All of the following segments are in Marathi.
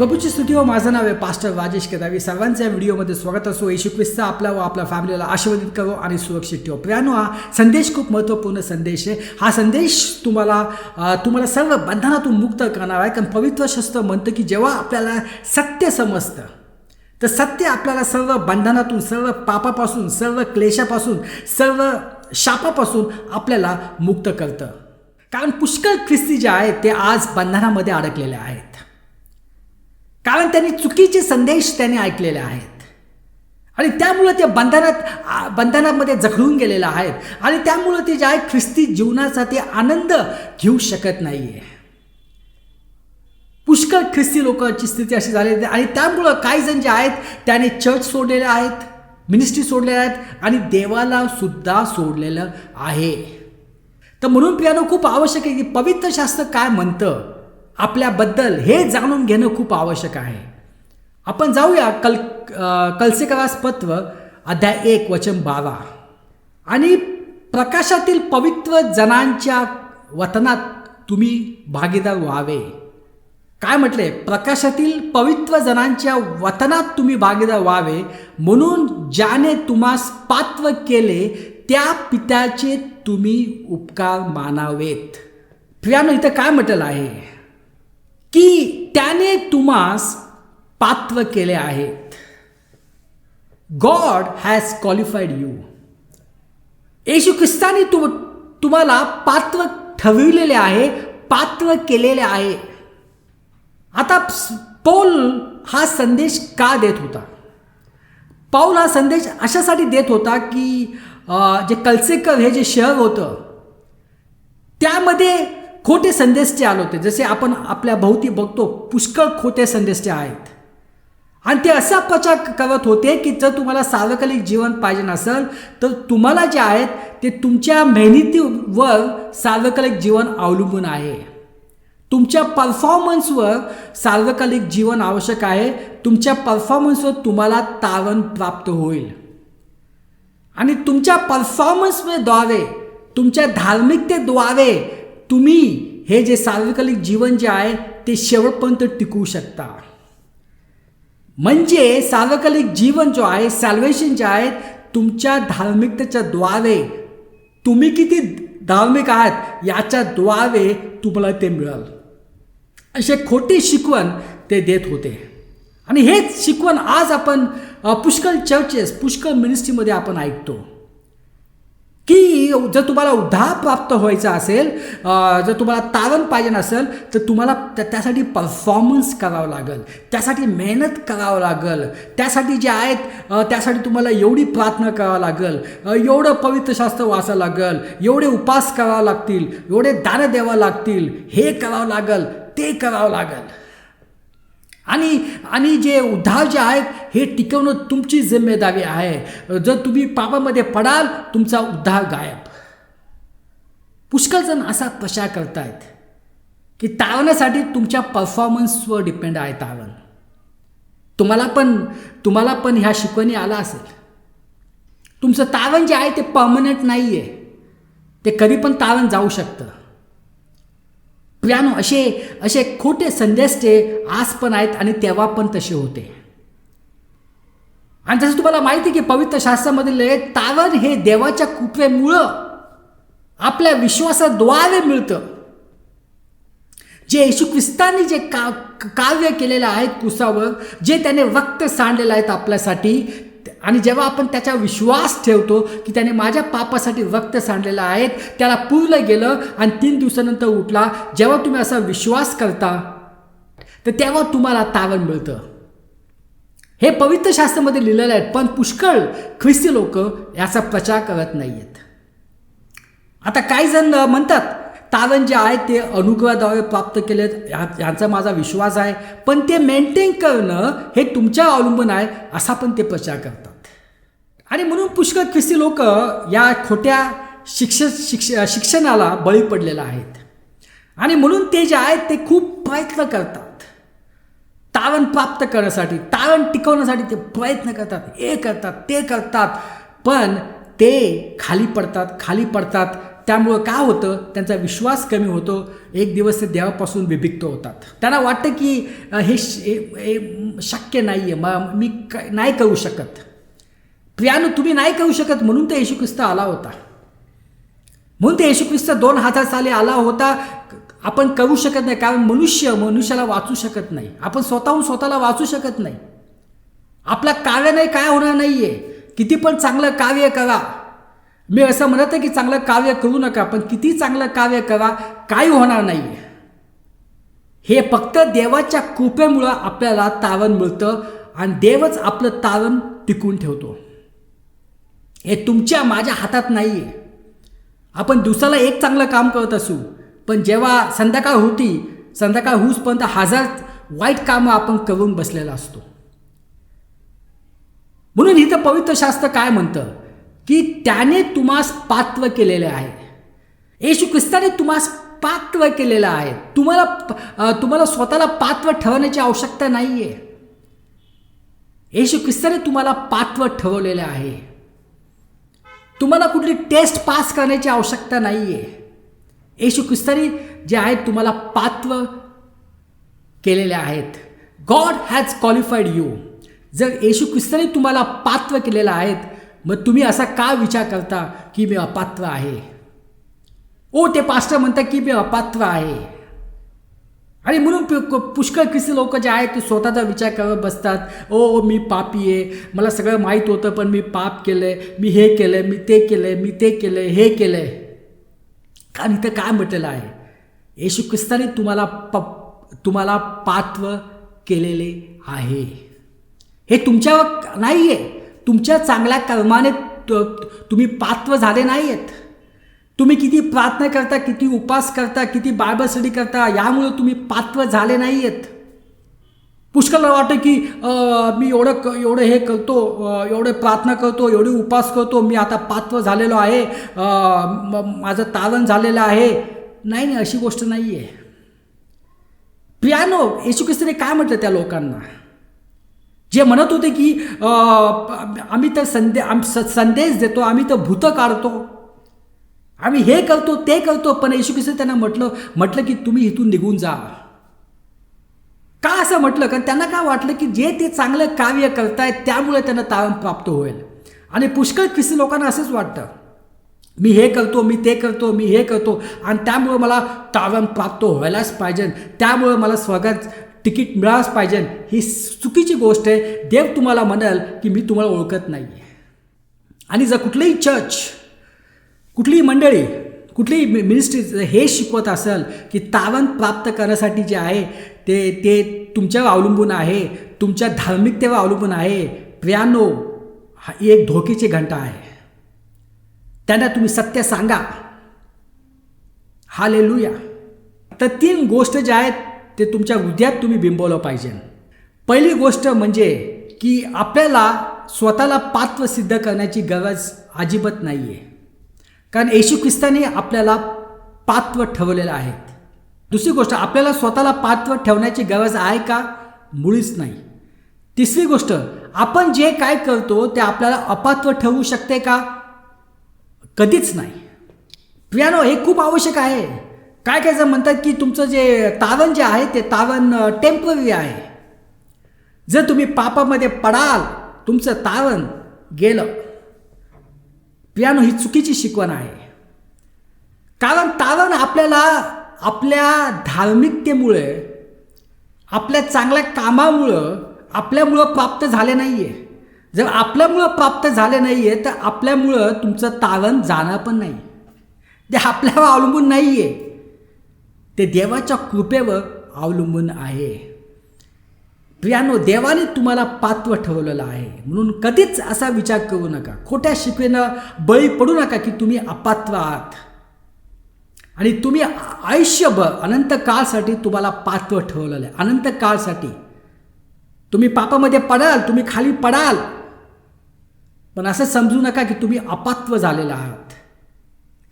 प्रभूची स्तुती हो माझं नाव आहे पास्टर राजेश केदावी सर्वांचं या व्हिडिओमध्ये स्वागत असो. येशू ख्रिस्त आपला व आपल्या फॅमिलीला आशीर्वादित करो आणि सुरक्षित ठेव. प्रियानो हा संदेश खूप महत्त्वपूर्ण संदेश आहे. हा संदेश तुम्हाला तुम्हाला सर्व बंधनातून मुक्त करणार आहे. कारण पवित्र शस्त्र म्हणतं की जेव्हा आपल्याला सत्य समजतं तर सत्य आपल्याला सर्व बंधनातून सर्व पापापासून सर्व क्लेशापासून सर्व शापापासून आपल्याला मुक्त करतं. कारण पुष्कळ ख्रिस्ती जे आहेत ते आज बंधनामध्ये अडकलेले आहेत. कारण त्यांनी चुकीचे संदेश त्यांनी ऐकलेले आहेत. आणि त्यामुळं ते बंधनात आ- बंधनामध्ये जखडून गेलेले आहेत. आणि त्यामुळं ते जे आहे ख्रिस्ती जीवनाचा ते आनंद घेऊ शकत नाही आहे पुष्कळ ख्रिस्ती लोकांची स्थिती अशी झालेली आहे. आणि त्यामुळं काही जण जे आहेत त्याने चर्च सोडलेले आहेत मिनिस्ट्री सोडलेल्या आहेत आणि देवाला सुद्धा सोडलेलं आहे. तर म्हणून प्रियानो खूप आवश्यक आहे की पवित्र शास्त्र काय म्हणतं? आपल्याबद्दल हे जाणून घेणं खूप आवश्यक आहे. आपण जाऊया कल कलसेकरास पत्र अध्याय एक वचन बारा. आणि प्रकाशातील पवित्र जनांच्या वतनात तुम्ही भागीदार व्हावे. काय म्हटले? प्रकाशातील पवित्र जनांच्या वतनात तुम्ही भागीदार व्हावे म्हणून ज्याने तुम्हास पात्र केले त्या पित्याचे तुम्ही उपकार मानावेत. प्रियानो इथं काय म्हटलं आहे? की त्याने तुम्हास पात्र केले आहेत. God has qualified you Yeshu ख्रिस्ताने तुम तुम्हाला पात्र ठरविलेले आहे पात्र केलेले आहे. आता पौल हा संदेश का देत होता? पौल हा संदेश अशासाठी देत होता की जे कलसेकर हे जे शहर होतं त्यामध्ये खोटे संदेश जे आले होते. जसे आपण आपल्या भोवती बघतो पुष्कळ खोटे संदेश जे आहेत. आणि ते असा प्रचार करत होते की जर तुम्हाला सार्वकालिक जीवन पाहिजे नसेल तर तुम्हाला जे आहेत ते तुमच्या मेहनतीवर सार्वकालिक जीवन अवलंबून आहे. तुमच्या परफॉर्मन्सवर सार्वकालिक जीवन आवश्यक आहे. तुमच्या परफॉर्मन्सवर तुम्हाला तारण प्राप्त होईल. आणि तुमच्या परफॉर्मन्सद्वारे तुमच्या धार्मिकतेद्वारे तुम्ही हे जे सार्वकालिक जीवन जे आहे ते शेवटपर्यंत टिकवू शकता. म्हणजे सार्वकालिक जीवन जो आहे सॅल्वेशन जे आहे तुमच्या धार्मिकतेच्या द्वारे तुम्ही किती धार्मिक आहात याच्याद्वारे तुम्हाला ते मिळाल. असे खोटे शिकवण ते देत होते. आणि हेच शिकवण आज आपण पुष्कळ चर्चेस पुष्कळ मिनिस्ट्रीमध्ये आपण ऐकतो. की जर तुम्हाला उद्धार प्राप्त व्हायचा असेल जर तुम्हाला तारण पाहिजे नसेल तर तुम्हाला त्या- त्यासाठी परफॉर्मन्स करावं लागेल. त्यासाठी मेहनत करावं लागेल. त्यासाठी जे आहेत त्यासाठी तुम्हाला एवढी प्रार्थना करावं लागेल. एवढं पवित्रशास्त्र वाचावं लागेल. एवढे उपास करावं लागतील. एवढे दानं द्यावं लागतील. हे करावं लागेल. ते करावं लागेल. आणि आणि जे उद्धार जे आहेत हे टिकवणं तुमची जिम्मेदारी आहे. जर तुम्ही पापामध्ये पडाल तुमचा उद्धार गायब. पुष्कळ जण असा प्रचार करतायत की तारणासाठी तुमच्या परफॉर्मन्सवर डिपेंड आहे तारण तुम्हाला पण तुम्हाला पण ह्या शिकवणी आला असेल. तुमचं तारण जे आहे ते परमनंट नाही आहे ते कधी पण तारण जाऊ शकतं. प्यानो असे असे खोटे संदेश ते आज पण आहेत आणि तेव्हा पण तसे होते. आणि जसं तुम्हाला माहिती आहे की पवित्र शास्त्रामधील तारण हे देवाच्या कृपेमुळं आपल्या विश्वासाद्वारे मिळतं. जे येशू ख्रिस्तांनी जे का कार्य केलेलं आहे कुसावर जे त्याने वक्त सांडलेलं आहेत आपल्यासाठी आणि जेव्हा आपण त्याचा विश्वास ठेवतो की त्याने माझ्या पापासाठी रक्त सांडलेलं आहे त्याला पुरलं गेलं आणि तीन दिवसानंतर उठला जेव्हा तुम्ही असा विश्वास करता तर तेव्हा तुम्हाला तारण मिळतं. हे पवित्र शास्त्रामध्ये लिहिलेलं आहे पण पुष्कळ ख्रिस्ती लोक याचा प्रचार करत नाही आहेत आता काही जण म्हणतात तारण जे आहे ते अनुग्रहाद्वारे प्राप्त केले ह्यांचा माझा विश्वास आहे. पण ते मेंटेन करणं हे तुमच्या अवलंबून आहे असा पण ते प्रचार करतात. आणि म्हणून पुष्कळ ख्रिस्ती लोक या खोट्या शिक्ष शिक्ष शिक्षणाला बळी पडलेला आहेत. आणि म्हणून ते जे आहेत ते खूप प्रयत्न करतात. तारण प्राप्त करण्यासाठी तारण टिकवण्यासाठी ते प्रयत्न करतात हे करतात ते करतात. पण ते खाली पडतात खाली पडतात त्यामुळं का होतं? त्यांचा विश्वास कमी होतो. एक दिवस ते देवापासून विभिक्त होतात. त्यांना वाटतं की हे श- शक्य नाही आहे मग मी क- नाही करू शकत. प्रियानो तुम्ही नाही करू शकत म्हणून ते येशू ख्रिस्त आला होता. म्हणून ते येशू ख्रिस्त दोन हजार साली आला होता. आपण करू शकत नाही. कारण मनुष्य मनुष्याला वाचू शकत नाही. आपण स्वतःहून स्वतःला वाचू शकत नाही. आपल्या नाही काय होणार नाही आहे किती पण चांगलं कार्य करा. मी असं म्हणत आहे की चांगलं कार्य करू नका पण किती चांगलं कार्य करा काही होणार नाही. हे फक्त देवाच्या कृपेमुळं आपल्याला तारण मिळतं आणि देवच आपलं तारण टिकून ठेवतो. हे तुमच्या माझ्या हातात नाही आहे आपण दिवसाला एक चांगलं काम करत असू पण जेव्हा संध्याकाळ होती संध्याकाळ होऊसपर्यंत हजार वाईट कामं आपण करून बसलेला असतो. म्हणून इथं पवित्र शास्त्र काय म्हणतं? की त्याने तुम्हास पात्व केलेले आहे. येशू ख्रिस्ताने तुम्हास पात्व केलेलं आहे. तुम्हाला तुम्हाला स्वतःला पात्र ठेवण्याची आवश्यकता नाही आहे येशू ख्रिस्ताने तुम्हाला पात्व ठरवलेलं आहे. तुम्हाला कुठली टेस्ट पास करण्याची आवश्यकता नाही आहे येशू ख्रिस्तानी जे आहेत तुम्हाला पात्र केलेले आहेत. God has qualified you. जर येशू ख्रिस्ताने तुम्हाला पात्व केलेलं आहेत मग तुम्ही असा का विचार करता की मी अपात्र आहे? ओ ते पास्टर म्हणतात की मी अपात्र आहे. आणि म्हणून पुष्कळ किसी लोक जे आहेत ते स्वतःचा विचार करत बसतात. ओ मी पापी आहे. मला सगळं माहीत होतं पण मी पाप केलं आहे मी हे केलं आहे मी ते केलं आहे मी ते केलं आहे हे केलं आहे कारण इथं काय म्हटलेलं आहे? येशू ख्रिस्ताने तुम्हाला प तुम्हाला पात्र केलेले आहे. हे तुमच्यावर नाही आहे तुमच्या चांगल्या कर्माने तुम्ही पात्र झाले नाही आहेत तुम्ही किती प्रार्थना करता किती उपास करता किती बायबल स्टडी करता यामुळे तुम्ही पात्र झाले नाही आहेत पुष्कळला वाटतं की मी एवढं क एवढं हे करतो एवढे प्रार्थना करतो एवढी उपास करतो मी आता पात्र झालेलो आहे माझं तारण झालेलं आहे. नाही नाही अशी गोष्ट नाही आहे प्रियानो येशू ख्रिस्ताने काय म्हटलं त्या लोकांना? जे म्हणत होते की आम्ही तर संदे आम स- संदेश देतो आम्ही तर भूतं काढतो. आम्ही हे करतो ते करतो पण येशू ख्रिस्त त्यांना म्हटलं म्हटलं की तुम्ही इथून निघून जा. का असं म्हटलं? कारण त्यांना काय वाटलं की जे ते चांगलं कार्य करतायत त्यामुळे त्यांना तारण प्राप्त होईल. आणि पुष्कळ ख्रिस्ती लोकांना असंच वाटतं. मी हे करतो मी ते करतो मी हे करतो आणि त्यामुळं मला तारण प्राप्त व्हायलाच पाहिजे. त्यामुळं मला स्वर्गात तिकीट मिळालंच पाहिजे. ही चुकीची गोष्ट आहे. देव तुम्हाला म्हणाल की मी तुम्हाला ओळखत नाही आणि जर कुठलंही चर्च कुठलीही मंडळी कुठलीही मि- मिनिस्ट्री हे शिकवत असेल की तारण प्राप्त करण्यासाठी जे आहे ते ते तुमच्यावर अवलंबून आहे तुमच्या धार्मिकतेवर अवलंबून आहे. प्रियानो हा एक धोकेची घंटा आहे. त्यांना तुम्ही सत्य सांगा. हा लेलूया तर तीन गोष्ट ज्या आहेत ते तुमच्या हृदयात तुम्ही बिंबवलं पाहिजे. पहिली गोष्ट म्हणजे की आपल्याला स्वतःला पात्र सिद्ध करण्याची गरज अजिबात नाही आहे कारण येशू ख्रिस्ताने आपल्याला पात्र ठेवलेलं आहे. दुसरी गोष्ट आपल्याला स्वतःला पात्र ठेवण्याची गरज आहे का? मुळीच नाही. तिसरी गोष्ट आपण जे काय करतो ते आपल्याला अपात्र ठेवू शकते का? कधीच नाही. प्रियानो हे खूप आवश्यक आहे. काय काय जण म्हणतात की तुमचं जे तारण जे आहे ते तारण टेंपररी आहे. जर तुम्ही पापामध्ये पडाल तुमचं तारण गेलं. पियानो ही चुकीची शिकवण आहे. कारण तारण आपल्याला आपल्या धार्मिकतेमुळे आपल्या चांगल्या कामामुळं आपल्यामुळं प्राप्त झाले नाही आहे जर आपल्यामुळं प्राप्त झाले नाही आहे तर आपल्यामुळं तुमचं तारण जाणार पण नाही. ते आपल्यावर अवलंबून नाही आहे ते देवाच्या कृपेवर अवलंबून आहे. प्रियानो देवाने तुम्हाला पात्र ठेवलेलं आहे. म्हणून कधीच असा विचार करू नका. खोट्या शिकवेनं बळी पडू नका की तुम्ही अपात्र आहात. आणि तुम्ही आयुष्यभर अनंत काळसाठी तुम्हाला पात्र ठेवलेलं आहे. अनंत काळसाठी. तुम्ही पापामध्ये पडाल तुम्ही खाली पडाल. पण असं समजू नका की तुम्ही अपात्र झालेला आहात.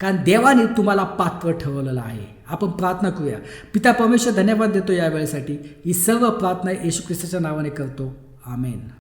कारण देवाने तुम्हाला पात्र ठेवलेलं आहे. आपण प्रार्थना करूया. पिता परमेश्वर धन्यवाद देतो या वेळेसाठी. ही सर्व प्रार्थना येशू ख्रिस्ताच्या नावाने करतो. आमेन.